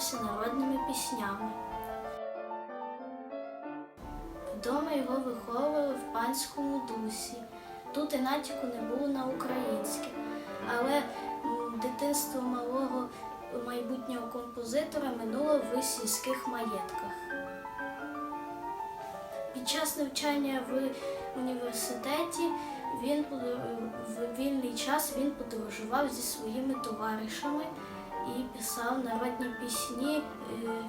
займався народними піснями. Вдома його виховували в панському дусі. Тут і натяку не було на українське, але дитинство малого майбутнього композитора минуло в сільських маєтках. Під час навчання в університеті він в вільний час він подорожував зі своїми товаришами і писав народні пісні е,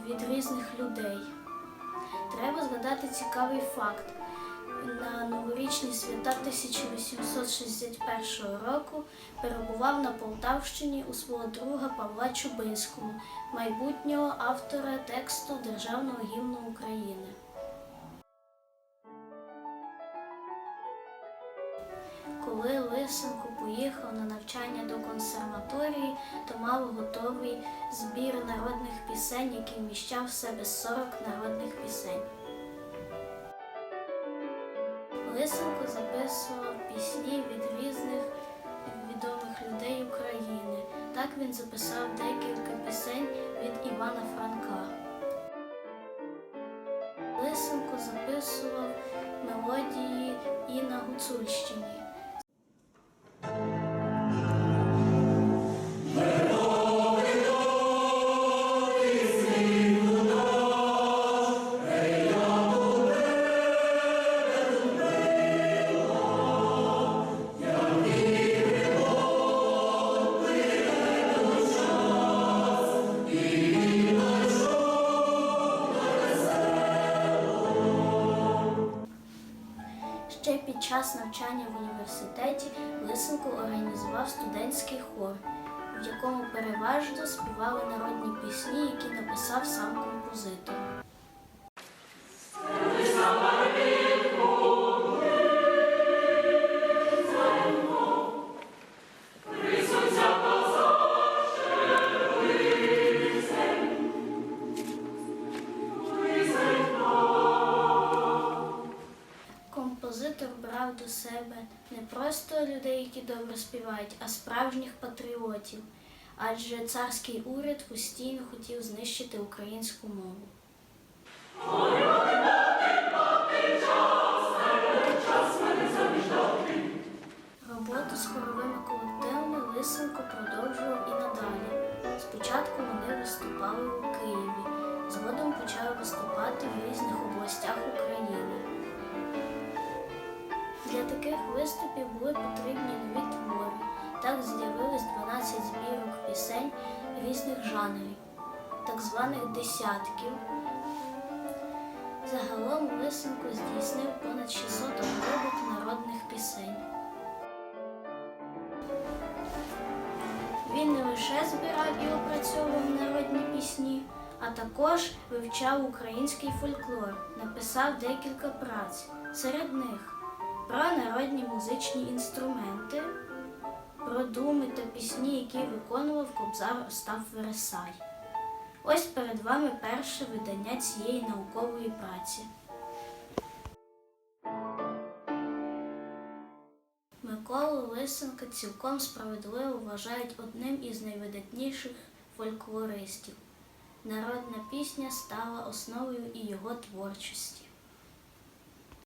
від різних людей. Треба згадати цікавий факт. На новорічні свята 1861 року перебував на Полтавщині у свого друга Павла Чубинського, майбутнього автора тексту Державного гімну України. Коли Лисенко поїхав на навчання до консерваторії, то мав готовий збір народних пісень, який вміщав в себе 40 народних пісень. Лисенко записував пісні від різних відомих людей України. Так він записав декілька пісень від Івана Франка. Лисенко записував мелодії і на Гуцульщині. Ще під час навчання в університеті Лисенко організував студентський хор, в якому переважно співали народні пісні, які написав сам композитор. Композитор брав до себе не просто людей, які добре співають, а справжніх патріотів. Адже царський уряд постійно хотів знищити українську мову. Роботу з хоровими колективами Лисенко продовжував і надалі. Спочатку вони виступали у Києві, згодом почали виступати в різних областях України. Для таких виступів були потрібні нові твори. Так з'явилось 12 збірок пісень різних жанрів, так званих десятків. Загалом Лисенко здійснив понад 600 обробок народних пісень. Він не лише збирав і опрацьовував народні пісні, а також вивчав український фольклор, написав декілька праць. Серед них про народні музичні інструменти, про думи та пісні, які виконував кобзар Остап Вересай. Ось перед вами перше видання цієї наукової праці. Миколу Лисенка цілком справедливо вважають одним із найвидатніших фольклористів. Народна пісня стала основою і його творчості.